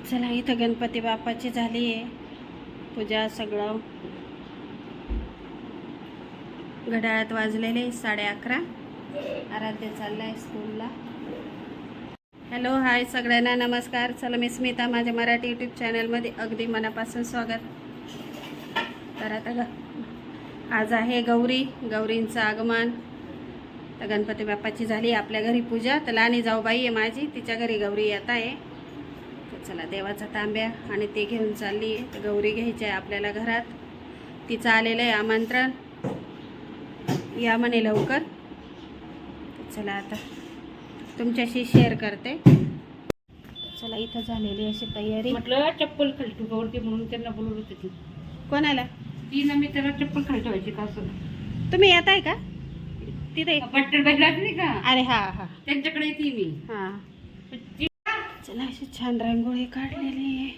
तर चला इथं गणपती बाप्पाची झाली आहे. पूजा सगळं. घड्याळात वाजलेले साडे अकरा. आराध्य चाललाय स्कूलला. हॅलो हाय सगळ्यांना. नमस्कार. चला मी स्मिता. माझ्या मराठी यूट्यूब चॅनलमध्ये अगदी मनापासून स्वागत. तर आता ग आज आहे गौरी. गौरींचं आगमन. तर गणपती बाप्पाची झाली आपल्या घरी पूजा. तर लहानी जाऊबाई आहे माझी. तिच्या घरी गौरी येत आहे. तर चला देवाचा तांब्या आणि ते घेऊन चालली. आहे तर गौरी घ्यायची आहे आपल्याला घरात. तिचं आलेलं आहे आमंत्रण. या म्हणे लवकर. चला आता तुमच्याशी शेअर करते. चला इथं झालेली अशी तयारी. म्हटलं चप्पल खाली ठेवावरती म्हणून त्यांना बोलवलं होते ती. कोणाला? ती ना मी त्याला चप्पल खाली ठेवायची का असं? तुम्ही येत आहे का? तिथे. बट्टर नाही का? अरे हा हा. त्यांच्याकडे येते मी. हा. चला अशी छान रांगोळी काढलेली आहे.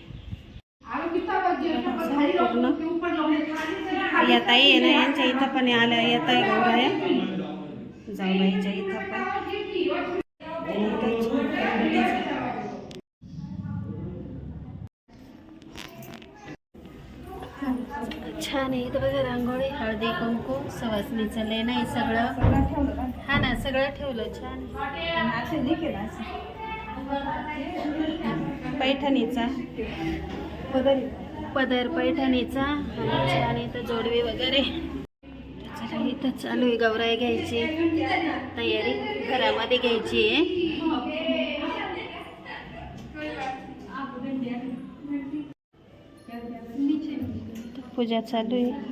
या ताई आहे ना यांच्या इथं पण आल्या येत आहे. गौराया जाऊबाईच्या इथं पण. छान आहे इथं बघा रांगोळी हळदी कुंकू सवासणीचं लेण आहे सगळं. हा ना सगळं ठेवलं छान. पैठणीचा. पदर पैठणीचा. आणि इथं जोडवी वगैरे. चला इथं चालू आहे गौराई घ्यायची तयारी. घरामध्ये घ्यायची आहे. पूजा चालू आहे.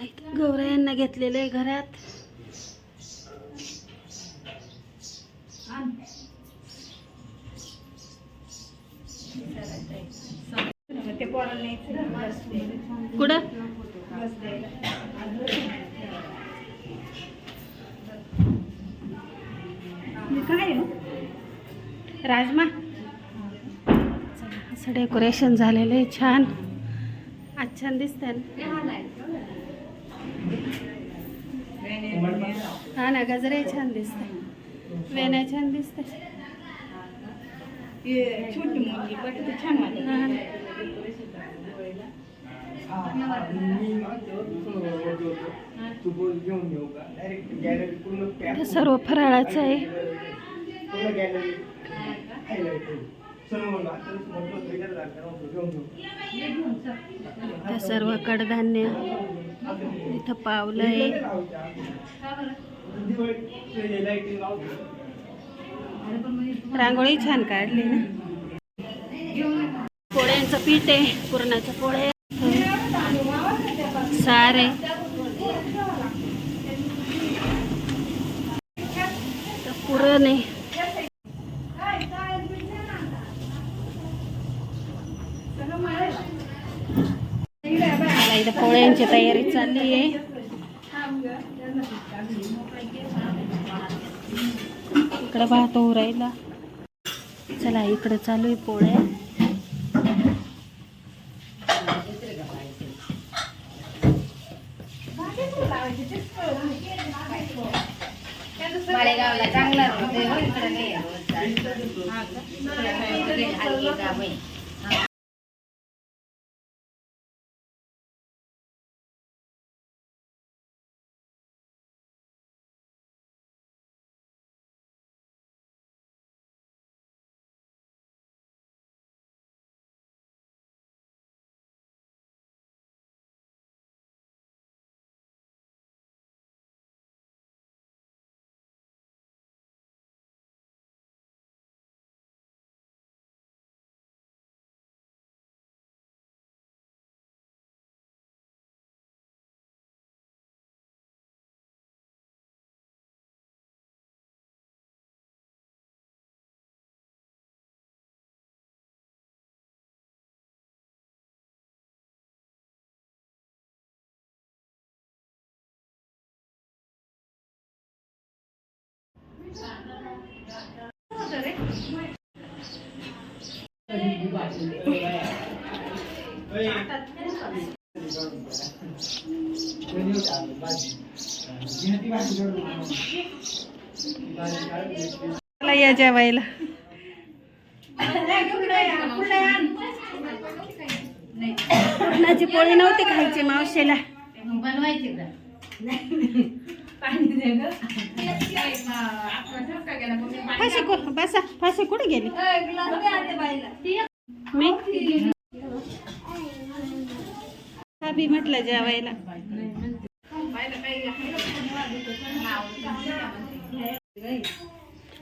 गौरायांना घेतलेलं आहे घरात. कुठं? राजमा. असं डेकोरेशन झालेलं आहे छान. आज छान दिसतंय ना हा ना गजरे छान दिसते वेण्या छान दिसते छोटी मुलगी छान वाटते. हा. सर्व फराळाचं आहे. इथं सर्व कडधान्य इथं पावलं आहे रांगोळी छान काढली ना. पोळ्यांचं पीठ आहे पुरणाचं पोळे. सार. आहे पुरण आहे. यांची तयारी चालली आहे. इकडं पाहतो राहिला चला इकडं चालू आहे पोळ्या. मालेगावला चांगला या जेवायला. पुरणाची पोळी नव्हती खायची मावशीला. बनवायचे का? फाशी को बसा फाशी कुठे गेली? मी? भाभी म्हटलं जेवायला.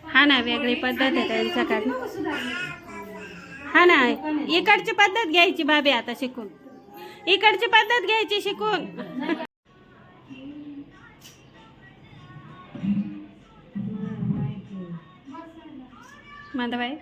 हा ना वेगळी पद्धत आहे त्यांच्याकडे हा ना इकडची पद्धत घ्यायची भाभी आता शिकून. इकडची पद्धत घ्यायची शिकून. माधवाई.